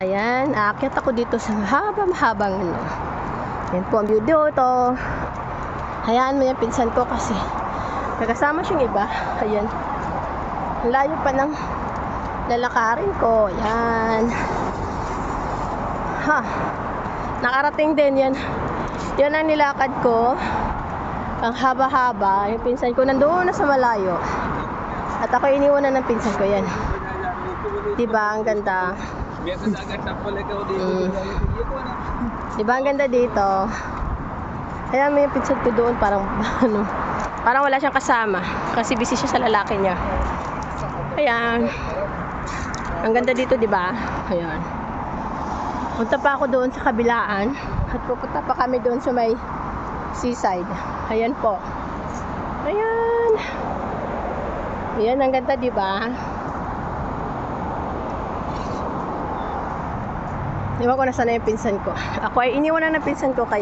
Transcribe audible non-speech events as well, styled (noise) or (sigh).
Ayan, aakyat ako dito sa mahaba-mahabang ano. Yan po ang video ito. Hayaan mo yung pinsan ko kasi nagkasama siyang iba. Ayan. Layo pa ng lalakarin ko. Ayan. Ha. Nakarating din yan. Yan ang nilakad ko. Ang haba-haba. Yung pinsan ko nandoon na sa malayo. At ako iniwanan ng pinsan ko yan. Diba? Ang ganda. Biasa sa agad tapos ikaw dito. Na. Diba ang ganda dito? Kaya may picture ko doon parang (laughs) ano, parang wala siyang kasama kasi busy siya sa lalaki niya. Ayan. Ang ganda dito, di ba? Ayan. Punta pa ako doon sa kabilaan at pupunta pa kami doon sa may seaside. Ayan po. Ayan. Ayan, ang ganda, di ba? Iwan ko na sana yung pinsan ko. Ako ay iniwan na ng pinsan ko kaya